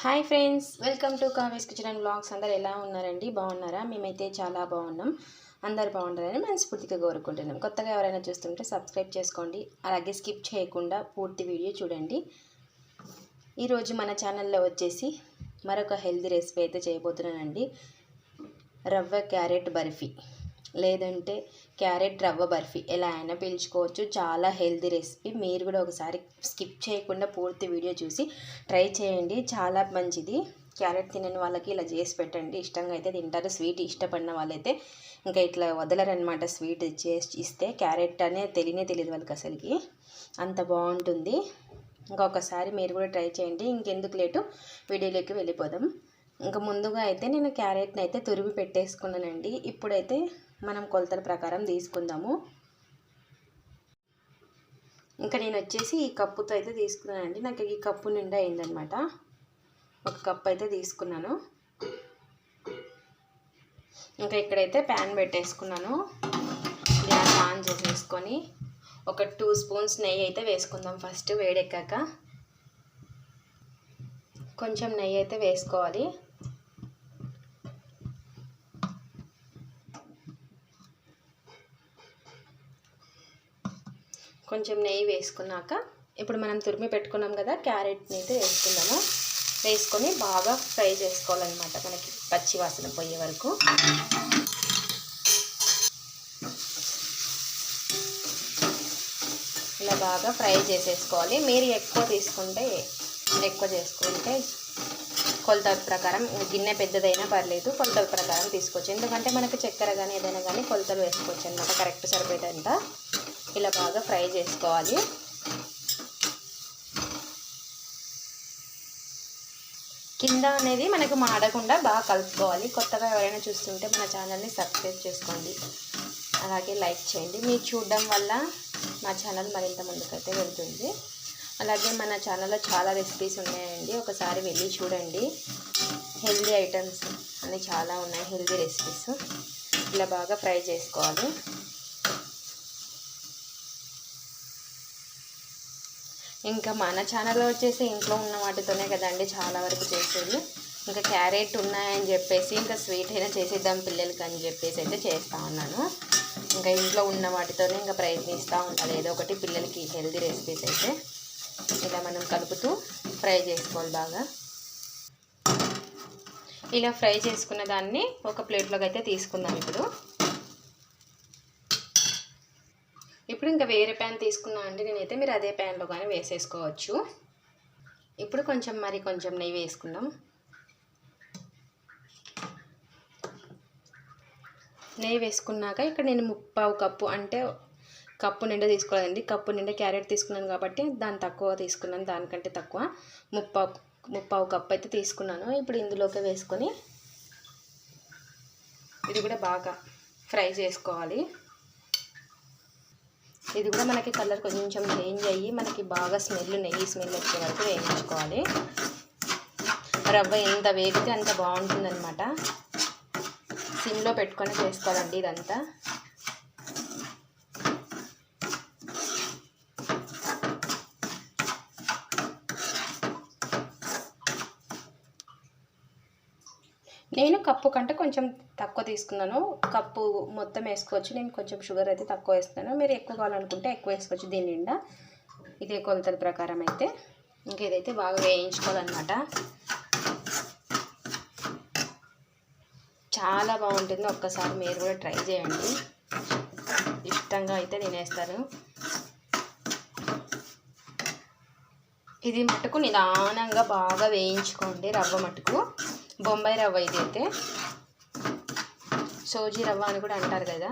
Hi friends welcome to కావేస్ kitchen and blogs. అందరు ఎలా ఉన్నారండి? బాగున్నారా? మేమైతే చాలా బాగున్నాం. అందరు బాగుంటారని మనస్ఫూర్తిగా కోరుకుంటున్నాం. కొత్తగా ఎవరైనా చూస్తుంటే సబ్స్క్రైబ్ చేసుకోండి. అలాగే స్కిప్ చేయకుండా పూర్తి వీడియో చూడండి. ఈరోజు మన ఛానల్లో వచ్చేసి మరొక హెల్తీ రెసిపీ అయితే చేయబోతున్నానండి. రవ్వ క్యారెట్ బర్ఫీ. లేదంటే క్యారెట్ రవ్వ బర్ఫీ ఎలా అయినా పిలుచుకోవచ్చు. చాలా హెల్దీ రెసిపీ. మీరు కూడా ఒకసారి స్కిప్ చేయకుండా పూర్తి వీడియో చూసి ట్రై చేయండి. చాలా మంచిది. క్యారెట్ తినని వాళ్ళకి ఇలా చేసి పెట్టండి. ఇష్టంగా అయితే తింటారు. స్వీట్ ఇష్టపడిన వాళ్ళైతే ఇంకా ఇట్లా వదలరనమాట స్వీట్ చేసి ఇస్తే క్యారెట్ అనే తెలియనే తెలియదు వాళ్ళకి అసలుకి. అంత బాగుంటుంది. ఇంకొకసారి మీరు కూడా ట్రై చేయండి. ఇంకెందుకు లేటు వీడియోలోకి వెళ్ళిపోదాం. ఇంకా ముందుగా అయితే నేను క్యారెట్ని అయితే తురిమి పెట్టేసుకున్నానండి. ఇప్పుడైతే మనం కొలతల ప్రకారం తీసుకుందాము. ఇంకా నేను వచ్చేసి ఈ కప్పుతో అయితే తీసుకున్నానండి. నాకు ఈ కప్పు నిండా అయిందనమాట ఒక కప్ అయితే తీసుకున్నాను. ఇంకా ఇక్కడైతే ప్యాన్ పెట్టేసుకున్నాను. గ్యాస్ ఆన్ చేసేసుకొని ఒక టూ స్పూన్స్ నెయ్యి అయితే వేసుకుందాం ఫస్ట్ వేడెక్కాక. కొంచెం నెయ్యి అయితే వేసుకోవాలి. కొంచెం నెయ్యి వేసుకున్నాక ఇప్పుడు మనం తురిమి పెట్టుకున్నాం కదా క్యారెట్ని అయితే వేసుకుందాము. వేసుకొని బాగా ఫ్రై చేసుకోవాలన్నమాట మనకి పచ్చి వాసన పోయే వరకు. ఇలా బాగా ఫ్రై చేసేసుకోవాలి. మీరు ఎక్కువ తీసుకుంటే ఎక్కువ చేసుకుంటే కొలత ప్రకారం గిన్నె పెద్దదైనా పర్లేదు కొలతల ప్రకారం తీసుకోవచ్చు. ఎందుకంటే మనకు చక్కెర కానీ ఏదైనా కానీ కొలతలు వేసుకోవచ్చు అనమాట కరెక్ట్ సరిపోయేదంతా. ఇలా బాగా ఫ్రై చేసుకోవాలి. కింద అనేది మనకు మాడకుండా బాగా కలుపుకోవాలి. కొత్తగా ఎవరైనా చూస్తుంటే మన ఛానల్ని సబ్స్క్రైబ్ చేసుకోండి. అలాగే లైక్ చేయండి. మీరు చూడడం వల్ల మా ఛానల్ మరింత ముందుకైతే వెళ్తుంది. అలాగే మన ఛానల్లో చాలా రెసిపీస్ ఉన్నాయండి. ఒకసారి వెళ్ళి చూడండి. హెల్దీ ఐటమ్స్ అన్నీ చాలా ఉన్నాయి. Healthy recipes. ఇలా బాగా ఫ్రై చేసుకోవాలి. ఇంకా మన ఛానల్లో వచ్చేసి ఇంట్లో ఉన్న వాటితోనే కదండి చాలా వరకు చేసేది. ఇంకా క్యారెట్ ఉన్నాయని చెప్పేసి ఇంకా స్వీట్ అయినా చేసేద్దాం పిల్లలకి అని చెప్పేసి అయితే చేస్తూ ఉన్నాను. ఇంకా ఇంట్లో ఉన్న వాటితోనే ఇంకా ప్రయత్నిస్తూ ఉండాలి ఏదో ఒకటి పిల్లలకి హెల్తీ రెసిపీస్ అయితే ఇలా మనం కలుపుతూ ఫ్రై చేసుకోవాలి బాగా. ఇలా ఫ్రై చేసుకున్న దాన్ని ఒక ప్లేట్లోకి అయితే తీసుకుందాం ఇప్పుడు. ఇప్పుడు ఇంకా వేరే ప్యాన్ తీసుకున్నా అండి. నేనైతే మీరు అదే ప్యాన్లో కానీ వేసేసుకోవచ్చు. ఇప్పుడు కొంచెం మరి కొంచెం నెయ్యి వేసుకుందాం. నెయ్యి వేసుకున్నాక ఇక్కడ నేను ముప్పావు కప్పు అంటే కప్పు నిండా తీసుకోవాలండి కప్పు నిండా క్యారెట్ తీసుకున్నాను కాబట్టి దాని తక్కువ తీసుకున్నాను. దానికంటే తక్కువ ముప్పావు ముప్పావు కప్పు అయితే తీసుకున్నాను. ఇప్పుడు ఇందులోకి వేసుకొని ఇది కూడా బాగా ఫ్రై చేసుకోవాలి. ఇది కూడా మనకి కలర్ కొంచెం చేంజ్ అయ్యి మనకి బాగా స్మెల్ నెయ్యి స్మెల్ వచ్చే వరకు వేయించుకోవాలి. రవ్వ ఎంత వేగితే అంత బాగుంటుందన్నమాట. సిమ్లో పెట్టుకొని చేసుకోవాలండి ఇదంతా. నేను కప్పు కంటే కొంచెం తక్కువ తీసుకున్నాను. కప్పు మొత్తం వేసుకోవచ్చు. నేను కొంచెం షుగర్ అయితే తక్కువ వేస్తున్నాను. మీరు ఎక్కువ కావాలనుకుంటే ఎక్కువ వేసుకోవచ్చు దీని నిండా. ఇదే కొలతల ప్రకారం అయితే. ఇంకేదైతే బాగా వేయించుకోవాలన్నమాట. చాలా బాగుంటుంది. ఒక్కసారి మీరు కూడా ట్రై చేయండి. ఇష్టంగా అయితే తినేస్తారు. ఇది మటుకు నిదానంగా బాగా వేయించుకోండి రవ్వ మటుకు. బొంబాయి రవ్వ ఇది అయితే సోజీ రవ్వ అని కూడా అంటారు కదా.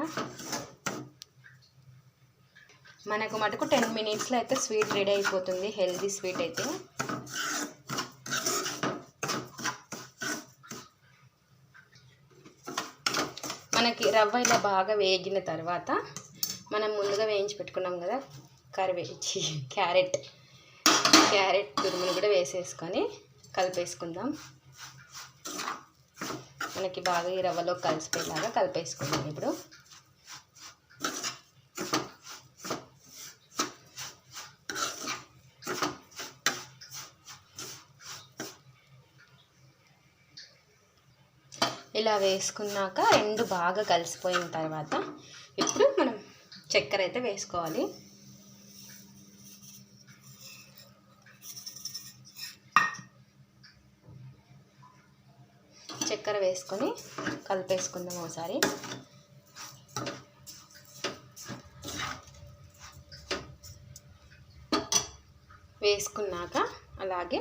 మనకు మటుకు టెన్ మినిట్స్లో అయితే స్వీట్ రెడీ అయిపోతుంది. హెల్దీ స్వీట్ అయితే. మనకి రవ్వ ఇలా బాగా వేగిన తర్వాత మనం ముందుగా వేయించి పెట్టుకున్నాం కదా కరివేచి క్యారెట్. క్యారెట్ తురుమును కూడా వేసేసుకొని కలిపేసుకుందాం. మనకి బాగా ఈ రవ్వలో కలిసిపోయేలాగా కలిపేసుకుందాం ఇప్పుడు. ఇలా వేసుకున్నాక రెండు బాగా కలిసిపోయిన తర్వాత ఇప్పుడు మనం చక్కెర అయితే వేసుకోవాలి. చక్కెర వేసుకొని కలిపేసుకుందాం ఒకసారి. వేసుకున్నాక అలాగే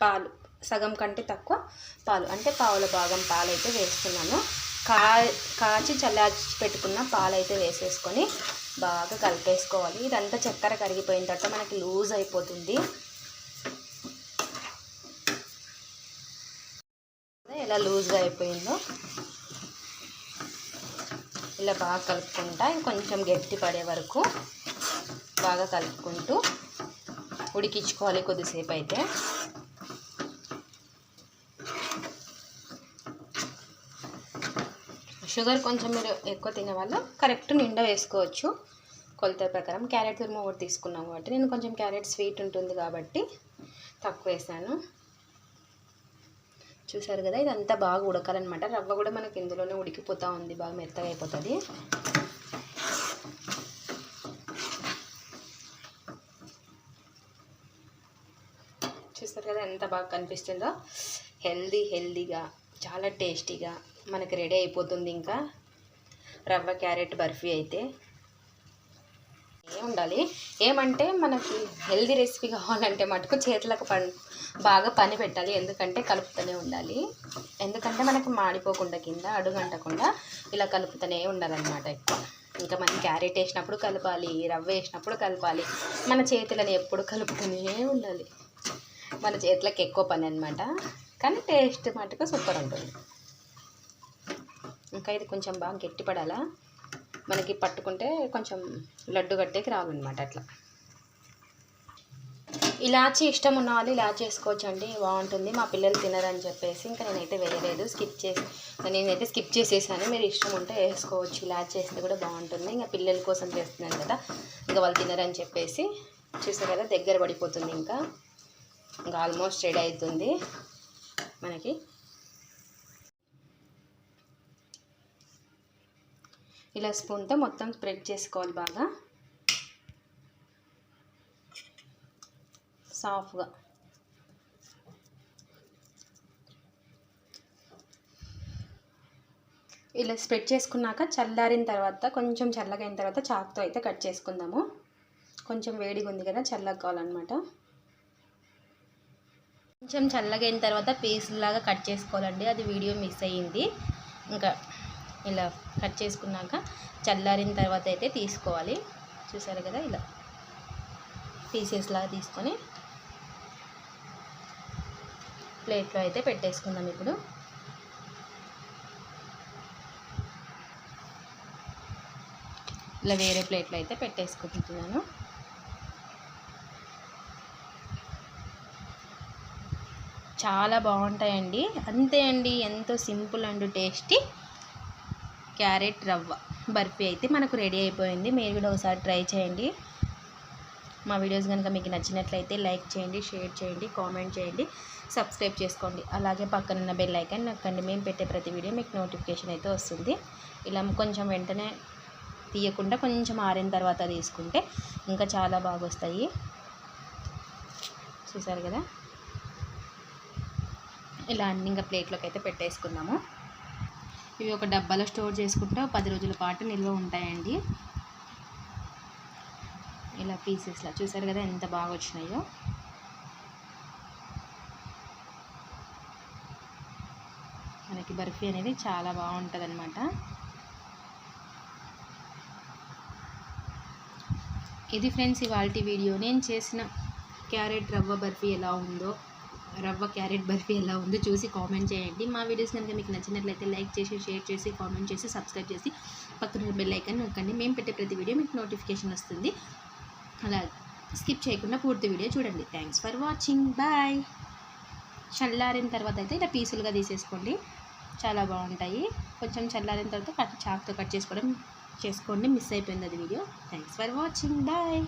పాలు సగం కంటే తక్కువ పాలు అంటే పావుల భాగం పాలు అయితే వేసుకున్నాను. కా కాచి చల్లార్చి పెట్టుకున్న పాలు అయితే వేసేసుకొని బాగా కలిపేసుకోవాలి. ఇదంతా చక్కెర కరిగిపోయిన తర్వాత మనకి లూజ్ అయిపోతుంది. ఇలా లూజ్గా అయిపోయిందో ఇలా బాగా కలుపుకుంటా. కొంచెం గట్టి పడే వరకు బాగా కలుపుకుంటూ ఉడికించుకోవాలి కొద్దిసేపు అయితే. షుగర్ కొంచెం మీరు ఎక్కువ తినే వాళ్ళు కరెక్ట్ నిండా వేసుకోవచ్చు. కొలత ప్రకారం క్యారెట్ తురుము ఒకటి తీసుకున్నాం కాబట్టి నేను కొంచెం క్యారెట్ స్వీట్ ఉంటుంది కాబట్టి తక్కువ వేసాను. చూసారు కదా ఇదంతా బాగా ఉడకాలన్నమాట. రవ్వ కూడా మనకి ఇందులోనే ఉడికిపోతూ ఉంది బాగా మెత్తగా అయిపోతుంది. చూస్తారు కదా ఎంత బాగా కనిపిస్తుందో. హెల్దీ హెల్దీగా చాలా టేస్టీగా మనకి రెడీ అయిపోతుంది ఇంకా. రవ్వ క్యారెట్ బర్ఫీ అయితే. ఉండాలి ఏమంటే మనకి హెల్దీ రెసిపీ కావాలంటే మటుకు చేతులకు పండు బాగా పని పెట్టాలి. ఎందుకంటే కలుపుతూనే ఉండాలి. ఎందుకంటే మనకి మాడిపోకుండా కింద అడుగంటకుండా ఇలా కలుపుతూనే ఉండాలన్నమాట ఎక్కువ. ఇంకా మనం క్యారెట్ వేసినప్పుడు కలపాలి రవ్వ వేసినప్పుడు కలపాలి. మన చేతులని ఎప్పుడు కలుపుతూనే ఉండాలి. మన చేతులకు ఎక్కువ పని అనమాట కానీ టేస్ట్ మటుకు సూపర్ ఉంటుంది. ఇంకా ఇది కొంచెం బాగా గట్టిపడాలా? మనకి పట్టుకుంటే కొంచెం లడ్డు కట్టేకి రావాలన్నమాట అట్లా. ఇలాచి ఇష్టం ఉన్న వాళ్ళు ఇలా వేసుకోవచ్చు అండి బాగుంటుంది మా పిల్లలు తినరని చెప్పేసి ఇంకా నేనైతే వేయలేదు. స్కిప్ చేసి నేనైతే స్కిప్ చేసేసాను. మీరు ఇష్టం ఉంటే వేసుకోవచ్చు ఇలా చేస్తే కూడా బాగుంటుంది. ఇంకా పిల్లల కోసం చేస్తున్నాను కదా ఇంకా వాళ్ళు తినరని చెప్పేసి చూసారు కదా దగ్గర పడిపోతుంది ఇంకా. ఇంకా ఆల్మోస్ట్ రెడీ అవుతుంది మనకి. ఇలా స్పూన్తో మొత్తం స్ప్రెడ్ చేసుకోవాలి బాగా. సాఫ్ట్గా. ఇలా స్ప్రెడ్ చేసుకున్నాక చల్లారిన తర్వాత కొంచెం చల్లగైన తర్వాత చాక్తో అయితే కట్ చేసుకుందాము. కొంచెం వేడిగా ఉంది కదా చల్లగా కావాలన్నమాట. కొంచెం చల్లగైన తర్వాత పీసులాగా కట్ చేసుకోవాలండి. అది వీడియో మిస్ అయ్యింది. ఇంకా ఇలా కట్ చేసుకున్నాక చల్లారిన తర్వాత అయితే తీసుకోవాలి. చూసారు కదా ఇలా పీసెస్ లాగా తీసుకొని ప్లేట్లో అయితే పెట్టేసుకుందాం ఇప్పుడు. ఇలా వేరే ప్లేట్లో అయితే పెట్టేసుకుంటున్నాను. చాలా బాగుంటాయండి. అంతే అండి ఎంతో సింపుల్ అండ్ టేస్టీ క్యారెట్ రవ్వ. బర్ఫీ అయితే మనకు రెడీ అయిపోయింది. మీరు కూడా ఒకసారి ట్రై చేయండి. మా వీడియోస్ కనుక మీకు నచ్చినట్లయితే లైక్ చేయండి షేర్ చేయండి కామెంట్ చేయండి సబ్స్క్రైబ్ చేసుకోండి. అలాగే పక్కనున్న బెల్ ఐకాన్ నొక్కండి. మేము పెట్టే ప్రతి వీడియో మీకు నోటిఫికేషన్ అయితే వస్తుంది. ఇలా కొంచెం వెంటనే తీయకుండా కొంచెం ఆరిన తర్వాత తీసుకుంటే ఇంకా చాలా బాగా వస్తాయి చూసారు కదా? ఇలా అన్ని ఇంకా ప్లేట్లోకి అయితే పెట్టేసుకుందాము ఇవి ఒక డబ్బాలో స్టోర్ చేసుకుంటే పది రోజుల పాటు నిల్వ ఉంటాయండి. ఇలా పీసెస్లా. చూసారు కదా ఎంత బాగా వచ్చినాయో మనకి బర్ఫీ అనేది చాలా బాగుంటుంది అనమాట ఇది ఫ్రెండ్స్ ఇవాళ వీడియో. నేను చేసిన క్యారెట్ రవ్వ బర్ఫీ ఎలా ఉందో రవ్వ క్యారెట్ బర్ఫీ ఎలా ఉందో చూసి కామెంట్ చేయండి. మా వీడియోస్ కనుక మీకు నచ్చినట్లయితే లైక్ చేసి షేర్ చేసి కామెంట్ చేసి సబ్స్క్రైబ్ చేసి పక్కన బెల్ ఐకన్ నొక్కండి. మేము పెట్టే ప్రతి వీడియో మీకు నోటిఫికేషన్ వస్తుంది. అలా స్కిప్ చేయకుండా పూర్తి వీడియో చూడండి. థ్యాంక్స్ ఫర్ వాచింగ్ బాయ్ చల్లారిన తర్వాత అయితే ఇలా పీసులుగా తీసేసుకోండి. చాలా బాగుంటాయి. కొంచెం చల్లారిన తర్వాత కట్ చాక్తో కట్ చేసుకోవడం చేసుకోండి. మిస్ అయిపోయింది అది video. Thanks for watching bye